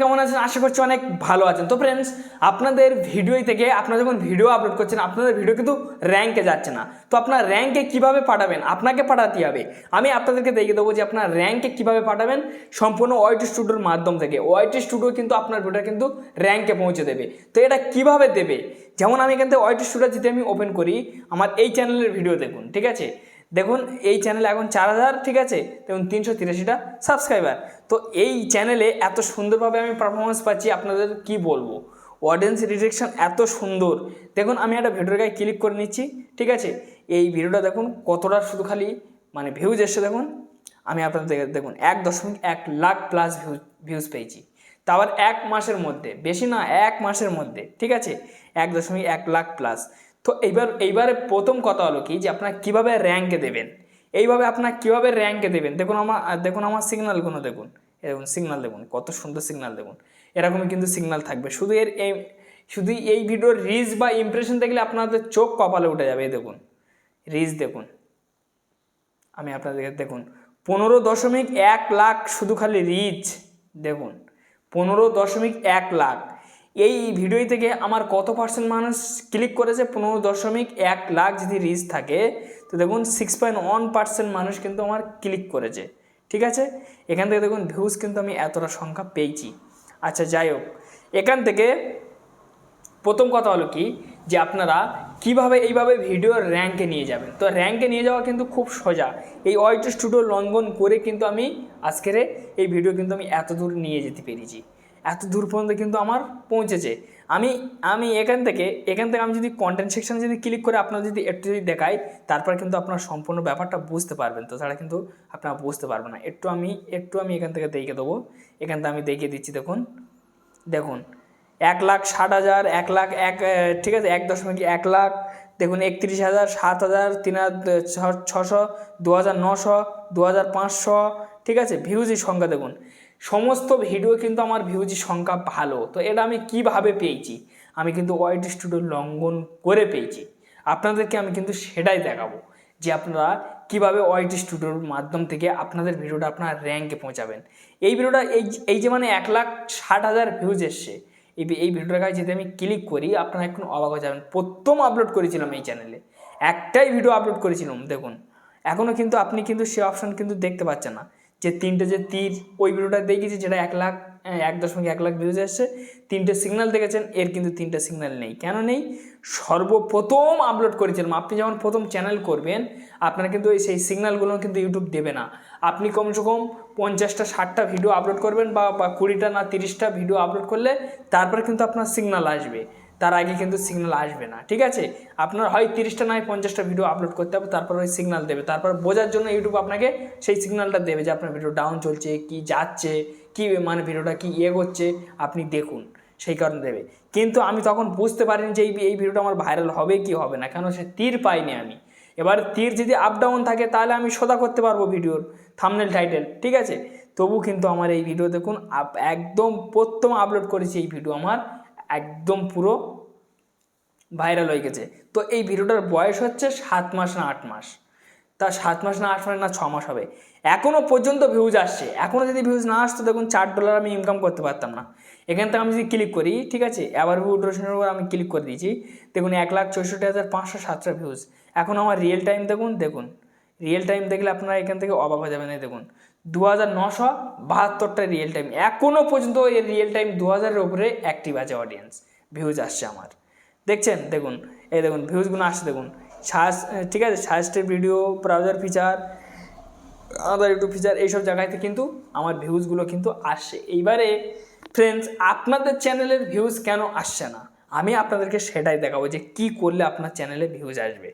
কেমন আছেন? আশা করছি অনেক ভালো আছেন। তো ফ্রেন্ডস আপনাদের ভিডিও থেকে আপনারা যখন ভিডিও আপলোড করছেন, আপনাদের ভিডিও কিন্তু র্যাঙ্কে যাচ্ছে না। তো আপনার র্যাঙ্কে কীভাবে পাঠাবেন? আপনাকে পাঠাতে হবে। আমি আপনাদেরকে দেখিয়ে দেবো যে আপনার র্যাঙ্কে কীভাবে পাঠাবেন সম্পূর্ণ ওয়াইটি স্টুডিওর মাধ্যম থেকে। ওয়াইটি স্টুডিও কিন্তু আপনার ভিডিও কিন্তু র্যাঙ্কে পৌঁছে দেবে। তো এটা কীভাবে দেবে? যেমন আমি এখান থেকে ওয়াইটি স্টুডিও যদি আমি ওপেন করি, আমার এই চ্যানেলের ভিডিও দেখুন, ঠিক আছে? দেখুন, এই চ্যানেলে এখন চার হাজার, ঠিক আছে? দেখুন, তিনশো তিরাশিটা সাবস্ক্রাইবার তো এই চ্যানেলে এত সুন্দরভাবে আমি পারফরমেন্স পাচ্ছি, আপনাদের কি বলব? অডিয়েন্স রিজেকশন এত সুন্দর। দেখুন, আমি একটা ভিডিওর গায়ে ক্লিক করে নিচ্ছি, ঠিক আছে? এই ভিডিওটা দেখুন, কতটা শুধু খালি মানে ভিউজ এসছে দেখুন। আমি আপনাদের দেখে- দেখুন, এক দশমিক এক লাখ প্লাস ভিউজ ভিউজ পেয়েছি। তা আবার এক মাসের মধ্যে, বেশি না, এক মাসের মধ্যে, ঠিক আছে? এক দশমিক এক লাখ প্লাস তো এইবার, এইবারে প্রথম কথা হলো কি যে আপনার কীভাবে র্যাঙ্কে দেবেন? এইভাবে আপনার কীভাবে র্যাঙ্কে দেবেন? দেখুন আমার দেখুন আমার সিগন্যালগুলো দেখুন। এরকম সিগনাল দেখুন, কত সুন্দর সিগনাল দেখুন। এরকমই কিন্তু সিগনাল থাকবে। শুধু এর এই শুধু এই ভিডিওর রিচ বা ইমপ্রেশন দেখলে আপনাদের চোখ কপালে উঠে যাবে, এই দেখুন। রিচ দেখুন। আমি আপনাদেরকে, দেখুন, পনেরো দশমিক এক লাখ শুধু খালি রিচ দেখুন। পনেরো দশমিক এক লাখ। এই ভিডিও থেকে আমার কত পার্সেন্ট মানুষ ক্লিক করেছে? পনেরো দশমিক এক লাখ যদি রিচ থাকে, তো দেখুন সিক্স পয়েন্ট ওয়ান পার্সেন্ট মানুষ কিন্তু আমার ক্লিক করেছে। ঠিক আছে? এখান থেকে দেখুন ভিউজ কিন্তু আমি এতটা সংখ্যা পেয়েছি। আচ্ছা যাই হোক। এখান থেকে প্রথম কথা হলো কি? যে আপনারা কীভাবে এইভাবে ভিডিও র্যাঙ্কে নিয়ে যাবেন? তো র্যাঙ্কে নিয়ে যাওয়া কিন্তু খুব সোজা। এই ওয়াইট স্টুডিও লঙ্ঘন করে কিন্তু আমি আজকের এই ভিডিও কিন্তু আমি এত দূর নিয়ে যেতে পেরেছি। এত দূর পর্যন্ত কিন্তু আমার পৌঁছেছে। আমি আমি এখান থেকে এখান থেকে আমি যদি কন্টেন্ট সেকশানে যদি ক্লিক করে আপনার যদি একটু যদি দেখাই, তারপর কিন্তু আপনার সম্পূর্ণ ব্যাপারটা বুঝতে পারবেন। তো তাছাড়া কিন্তু আপনারা বুঝতে পারবেন না। একটু আমি একটু আমি এখান থেকে দেখিয়ে দেবো। এখান থেকে আমি দেখিয়ে দিচ্ছি, দেখুন। দেখুন। এক লাখ ষাট হাজার, এক লাখ এক ঠিক আছে, এক দশমিক এক লাখ, দেখুন, একত্রিশ হাজার, সাত হাজার, তিন হাজার, ছশো দু হাজার নশো, দু হাজার পাঁচশো, ঠিক আছে ভিউজের সংখ্যা দেখুন। সমস্ত ভিডিও কিন্তু আমার ভিউজের সংখ্যা ভালো। তো এটা আমি কীভাবে পেয়েছি? আমি কিন্তু ওয়াইট স্টুডিও লঙ্ঘন করে পেয়েছি। আপনাদেরকে আমি কিন্তু সেটাই দেখাবো যে আপনারা কীভাবে ওয়াইটি স্টুডিওর মাধ্যম থেকে আপনাদের ভিডিওটা আপনার র্যাঙ্কে পৌঁছাবেন। এই ভিডিওটা এই এই যে মানে এক লাখ ষাট হাজার ভিউজ এসছে, এই এই ভিডিওটার কাছে যদি আমি ক্লিক করি, আপনারা এখন অবাক হয়ে যাবেন। প্রথম আপলোড করেছিলাম এই চ্যানেলে একটাই ভিডিও আপলোড করেছিলাম, দেখুন। এখনও কিন্তু আপনি কিন্তু সে অপশন কিন্তু দেখতে পাচ্ছেন না। যে তিনটে যে তীর ওই ভিডিওটা দেখেছি যেটা এক লাখ আহ, এক দশমিক এক লাখ ভিউজ এসছে তিনটে সিগন্যাল দেখেছেন এর কিন্তু তিনটে সিগন্যাল নেই। কেন নেই? সর্বপ্রথম আপলোড করেছিলাম। আপনি যখন প্রথম চ্যানেল করবেন আপনার কিন্তু সেই সিগন্যালগুলো কিন্তু ইউটিউব দেবে না। আপনি কমসে কম পঞ্চাশটা ষাটটা ভিডিও আপলোড করবেন বা কুড়িটা না তিরিশটা ভিডিও আপলোড করলে তারপর কিন্তু আপনার সিগন্যাল আসবে। তার আগে কিন্তু সিগন্যাল আসবে না, ঠিক আছে? আপনার হয় তিরিশটা নয়, পঞ্চাশটা ভিডিও আপলোড করতে হবে, তারপর ওই সিগন্যাল দেবে। তারপর বোঝার জন্য ইউটিউব আপনাকে সেই সিগন্যালটা দেবে যে আপনার ভিডিও ডাউন চলছে, কি যাচ্ছে, কি মানে ভিডিওটা কি ইয়ে করছে আপনি দেখুন, সেই কারণে দেবে। কিন্তু আমি তখন বুঝতে পারিনি যে এই ভিডিওটা আমার ভাইরাল হবে কি হবে না, কেন সে তীর পাইনি আমি। এবার তীর যদি আপ ডাউন থাকে, তাহলে আমি সোদা করতে পারব ভিডিওর থামনেল টাইটেল ঠিক আছে? তবু কিন্তু আমার এই ভিডিও দেখুন একদম প্রথম আপলোড করেছি এই ভিডিও আমার। একদম পুরো ভাইরাল হয়ে গেছে। তো এই ভিডিওটার বয়স হচ্ছে সাত মাস না আট মাস। তা সাত মাস না আট মাস না ছ মাস হবে। এখনও পর্যন্ত ভিউজ আসছে। এখনও যদি ভিউজ না আসতো, দেখুন চার ডলার আমি ইনকাম করতে পারতাম না। এখান থেকে আমি যদি ক্লিক করি, ঠিক আছে? আবার ভিউ ডোরেশনের উপর আমি ক্লিক করে দিয়েছি। দেখুন এক লাখ চৌষট্টি হাজার পাঁচশো সাতটা ভিউজ এখন আমার রিয়েল টাইম দেখুন দেখুন। রিয়েল টাইম দেখলে আপনারা এখান থেকে অবাক হয়ে যাবেন। এই দেখুন দু হাজার নশো বাহাত্তরটা রিয়েল টাইম এখনও পর্যন্ত এই রিয়েল টাইম দু হাজারের উপরে অ্যাক্টিভ আছে অডিয়েন্স ভিউজ আসছে আমার। দেখছেন? দেখুন, এই দেখুন ভিউজগুলো আসছে, দেখুন। সাজ, ঠিক আছে? Suggested video browser feature other YouTube feature এইসব জায়গাতে কিন্তু আমার ভিউজগুলো কিন্তু আসছে। এইবারে ফ্রেন্ডস আপনাদের চ্যানেলের ভিউজ কেন আসছে না? আমি আপনাদেরকে সেটাই দেখাবো যে কি করলে আপনার চ্যানেলে ভিউজ আসবে।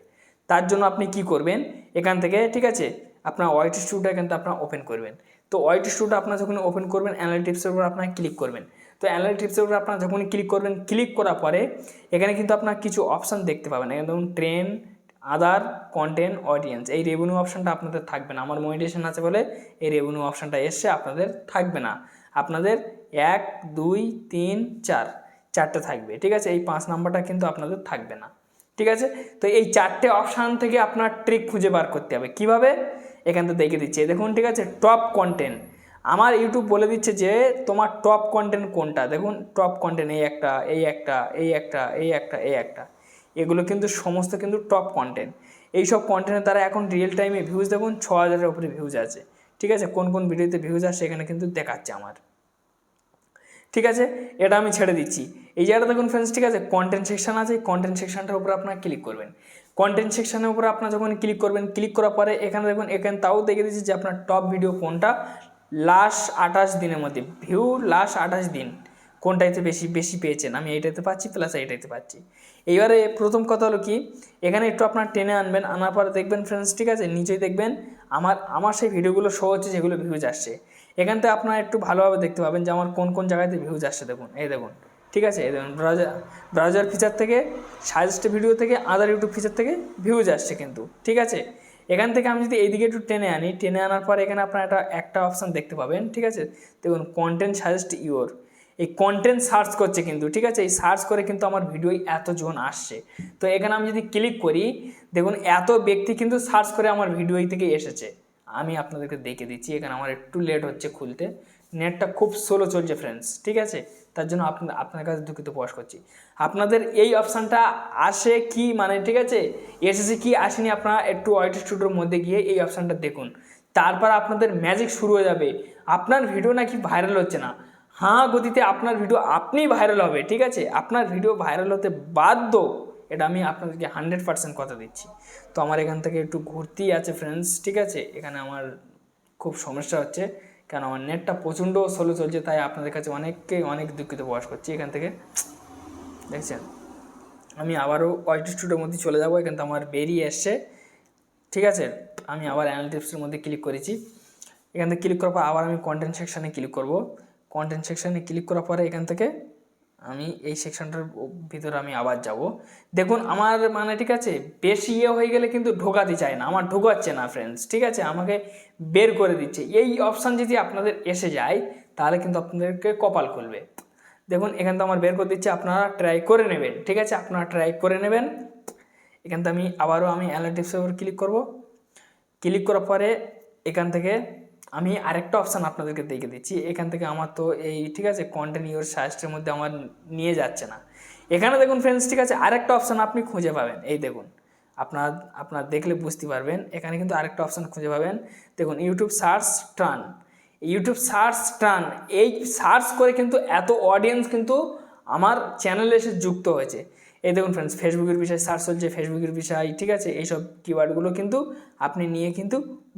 তার জন্য আপনি কি করবেন? এখান থেকে, ঠিক আছে? আপনার ওয়াইটি স্টুডিও কিন্তু আপনার ওপেন করবেন। তো ওয়াইটি স্টুডিও আপনার যখন ওপেন করবেন অ্যানালিটিক্সের উপর আপনার ক্লিক করবেন। তো অ্যানালিটিক্সের উপর আপনার যখন ক্লিক করবেন ক্লিক করার পরে এখানে কিন্তু আপনার কিছু অপশান দেখতে পাবেন। এখানে ধরুন ট্রেন আদার কন্টেন্ট অডিয়েন্স এই রেভিনিউ অপশানটা আপনাদের থাকবে না। আমার মনিটেশন আছে বলে এই রেভিনিউ অপশানটা এসছে, আপনাদের থাকবে না। আপনাদের এক, দুই, তিন, চার, চারটে থাকবে, ঠিক আছে? এই পাঁচ নাম্বারটা কিন্তু আপনাদের থাকবে না। ঠিক আছে? তো এই চারটে অপশান থেকে আপনার ট্রিক খুঁজে বার করতে হবে। কীভাবে? এখান থেকে দেখে দিচ্ছে। দেখুন, ঠিক আছে? টপ কন্টেন্ট আমার ইউটিউব বলে দিচ্ছে যে, তোমার টপ কন্টেন্ট কোনটা? দেখুন টপ কন্টেন্ট এই একটা এই একটা এই একটা এই একটা এই একটা। এগুলো কিন্তু সমস্ত কিন্তু টপ কন্টেন্ট এইসব কন্টেন্টের দ্বারা এখন রিয়েল টাইমে ভিউজ দেখুন, ছ হাজারের উপরে ভিউজ আছে। ঠিক আছে? কোন কোন ভিডিওতে ভিউজ আসছে এখানে কিন্তু দেখাচ্ছে আমার। ঠিক আছে? এটা আমি ছেড়ে দিচ্ছি। এই জায়গাটা দেখুন ফ্রেন্ডস ঠিক আছে? কন্টেন্ট সেকশন আছে কন্টেন্ট সেকশনটার উপর আপনার ক্লিক করবেন। কন্টেন্ট সেকশনের উপর আপনার যখন ক্লিক করবেন ক্লিক করার পরে এখানে দেখুন, এখানে তাও দেখে দিচ্ছি যে আপনার টপ ভিডিও কোনটা? লাস্ট আঠাশ দিনের মধ্যে। ভিউ লাস্ট আঠাশ দিন। কোনটাইতে বেশি বেশি পেয়েছেন? আমি এইটাতে পাচ্ছি প্লাস এইটাতে পাচ্ছি। এইবারে প্রথম কথা হলো কি? এখানে একটু আপনার টেনে আনবেন, আনার পরে দেখবেন ফ্রেন্ডস ঠিক আছে? নিচেই দেখবেন, আমার আমার সেই ভিডিওগুলো শো হচ্ছে যেগুলো ভিউজ আসছে। এখান থেকে আপনারা একটু ভালোভাবে দেখতে পাবেন যে আমার কোন কোন জায়গাতে ভিউজ আসছে, দেখুন, এই দেখুন, ঠিক আছে? এই দেখুন ব্রাউজার ব্রাউজার ফিচার থেকে সাজেস্ট ভিডিও থেকে আদার ইউটিউব ফিচার থেকে ভিউজ আসছে কিন্তু, ঠিক আছে? এখান থেকে আমি যদি এইদিকে একটু টেনে আনি, টেনে আনার পর এখানে আপনার একটা একটা অপশান দেখতে পাবেন, ঠিক আছে? দেখুন কন্টেন্ট সাজেস্ট ইউর এই কন্টেন্ট সার্চ করছে কিন্তু, ঠিক আছে? এই সার্চ করে কিন্তু আমার ভিডিওই এতজন আসছে। তো এখানে আমি যদি ক্লিক করি, দেখুন, এত ব্যক্তি কিন্তু সার্চ করে আমার ভিডিওই থেকে এসেছে। আমি আপনাদেরকে দেখে দিচ্ছি, এখানে আমার একটু লেট হচ্ছে খুলতে। নেটটা খুব স্লো চলছে ফ্রেন্ডস ঠিক আছে? তার জন্য আপনার আপনার কাছে দুঃখিত প্রকাশ করছি। আপনাদের এই অপশানটা আসে কি মানে ঠিক আছে? এসেছে কি আসেনি আপনারা একটু ওয়াইট স্টুডিওর মধ্যে গিয়ে এই অপশানটা দেখুন। তারপর আপনাদের ম্যাজিক শুরু হয়ে যাবে। আপনার ভিডিও নাকি ভাইরাল হচ্ছে না। হাঁ গতিতে আপনার ভিডিও আপনিই ভাইরাল হবে, ঠিক আছে? আপনার ভিডিও ভাইরাল হতে বাধ্য এটা আমি আপনাদেরকে হান্ড্রেড পার্সেন্ট কথা দিচ্ছি। তো আমার এখান থেকে একটু ঘুরতেই আছে ফ্রেন্ডস ঠিক আছে? এখানে আমার খুব সমস্যা হচ্ছে, কেন আমার নেটটা প্রচণ্ড স্লো চলছে, তাই আপনাদের কাছে অনেককে অনেক দুঃখিত প্রকাশ করছি এখান থেকে। দেখছেন? আমি আবারও স্টুডিওর মধ্যে চলে যাব, এখান থেকে আমার বেরিয়ে এসছে, ঠিক আছে? আমি আবার অ্যানালিটিক্সের মধ্যে ক্লিক করেছি। এখান থেকে ক্লিক করার পর আবার আমি কন্টেন্ট সেকশানে ক্লিক করব। কন্টেন্ট সেকশানে ক্লিক করার পরে এখান থেকে আমি এই সেকশনটার ভিতরে আমি আবার যাব। দেখুন, আমার মানে ঠিক আছে, বেশি ইয়ে হয়ে গেলে কিন্তু ঢোকাতে চায় না, আমার ঢোকাচ্ছে না ফ্রেন্ডস ঠিক আছে? আমাকে বের করে দিচ্ছে। এই অপশান যদি আপনাদের এসে যায়, তাহলে কিন্তু আপনাদেরকে কপাল খুলবে। দেখুন, এখান থেকে আমার বের করে দিচ্ছে, আপনারা ট্রাই করে নেবেন, ঠিক আছে? আপনারা ট্রাই করে নেবেন। এখান থেকে আমি আবারও আমি অ্যানালিটিক্সের উপর ক্লিক করব। ক্লিক করার পরে এখান থেকে আমি আরেকটা অপশান আপনাদেরকে দেখে দিচ্ছি। এখান থেকে আমার তো এই, ঠিক আছে কন্টেন্ট ইউর মধ্যে আমার নিয়ে যাচ্ছে না। এখানে দেখুন ফ্রেন্ডস ঠিক আছে, আরেকটা অপশান আপনি খুঁজে পাবেন। এই দেখুন, আপনার আপনার দেখলে বুঝতে পারবেন, এখানে কিন্তু আরেকটা অপশান খুঁজে পাবেন। দেখুন YouTube search term YouTube search term এই সার্চ করে কিন্তু এত অডিয়েন্স কিন্তু আমার চ্যানেলে এসে যুক্ত হয়েছে। এই দেখুন ফ্রেন্ডস ফেসবুকের বিষয়ে সার্চ চলছে ফেসবুকের বিষয়, ঠিক আছে, এইসব কিওয়ার্ডগুলো কিন্তু আপনি নিয়ে কিন্তু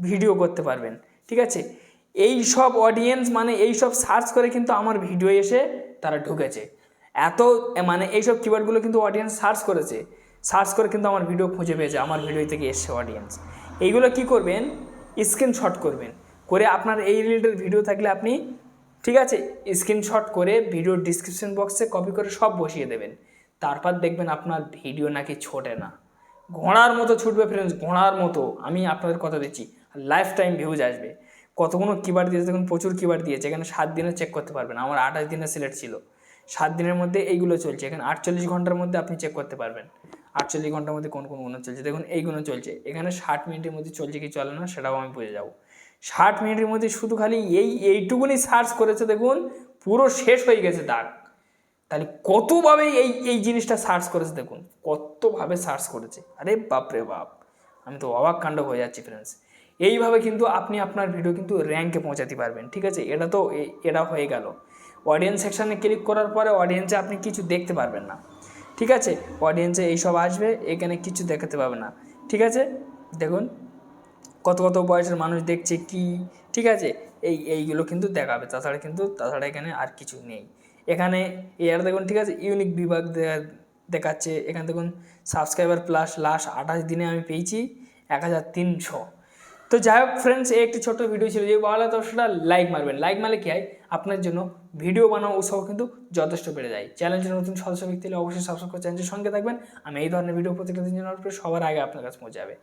ভিডিও করতে পারবেন। ঠিক আছে? এই সব অডিয়েন্স মানে এই সব সার্চ করে কিন্তু আমার ভিডিও এসে তারা ঢুকেছে। এত মানে এইসব কিওয়ার্ডগুলো কিন্তু অডিয়েন্স সার্চ করেছে। সার্চ করে কিন্তু আমার ভিডিও খুঁজে পেয়েছে, আমার ভিডিও থেকে এসছে অডিয়েন্স এইগুলো কি করবেন? স্ক্রিনশট করবেন। করে আপনার এই রিলেটেড ভিডিও থাকলে আপনি, ঠিক আছে? স্ক্রিনশট করে ভিডিওর ডিসক্রিপশন বক্সে কপি করে সব বসিয়ে দেবেন। তারপর দেখবেন আপনার ভিডিও নাকি ছোটে না। ঘোড়ার মতো ছুটবে ফ্রেন্ডস ঘোড়ার মতো। আমি আপনাদের কথা দিচ্ছি। লাইফ টাইম ভিউজ আসবে। কতগুলো কিবার দিয়েছে, দেখুন প্রচুর কিবার দিয়েছে, এখানে সাত দিনে চেক করতে পারবেন। আমার আঠাশ দিনে সিলেক্ট ছিল। সাত দিনের মধ্যে এইগুলো চলছে, এখানে আটচল্লিশ ঘণ্টার মধ্যে আপনি চেক করতে পারবেন। আটচল্লিশ ঘণ্টার মধ্যে কোন কোন গুণ চলছে, দেখুন এইগুলো চলছে। এখানে ষাট মিনিটের মধ্যে চলছে কি চলে না, সেটাও আমি বুঝে যাব। ষাট মিনিটের মধ্যে শুধু খালি এই, এইটুকুনি সার্চ করেছে, দেখুন পুরো শেষ হয়ে গেছে দাগ। তাহলে কতভাবে এই এই জিনিসটা সার্চ করেছে, দেখুন। কতভাবে সার্চ করেছে। আরে বাপরে বাপ, আমি তো অবাক কাণ্ড হয়ে যাচ্ছি ফ্রেন্ডস এইভাবে কিন্তু আপনি আপনার ভিডিও কিন্তু র্যাঙ্কে পৌঁছাতে পারবেন, ঠিক আছে? এটা তো এটা হয়ে গেল। অডিয়েন্স সেকশানে ক্লিক করার পরে অডিয়েন্সে আপনি কিছু দেখতে পারবেন না, ঠিক আছে? অডিয়েন্সে এইসব আসবে, এখানে কিছু দেখাতে পারবে না, ঠিক আছে? দেখুন, কত কত বয়সের মানুষ দেখছে কি, ঠিক আছে? এই, এইগুলো কিন্তু দেখাবে, তাছাড়া কিন্তু, তাছাড়া এখানে আর কিছু নেই। এখানে, এর দেখুন, ঠিক আছে? ইউনিক বিভাগ দেখাচ্ছে। এখানে দেখুন সাবস্ক্রাইবার প্লাস লাস্ট আঠাশ দিনে আমি পেয়েছি এক হাজার তিনশো। তো যাই হোক ফ্রেন্ডস এই একটি ছোট্ট ভিডিও ছিল যে ভালো তো সেটা লাইক মারবেন। লাইক মারলে কী হয়? আপনার জন্য ভিডিও বানানো উৎসাহ কিন্তু যথেষ্ট বেড়ে যায়। চ্যানেলের নতুন সদস্য, ব্যক্তি হলে অবশ্যই সাবস্ক্রাইব করে চ্যানেলের সঙ্গে থাকবেন। আমি এই ধরনের ভিডিও প্রত্যেকটা দিন জন্য সবার আগে আপনার কাছে পৌঁছাবে।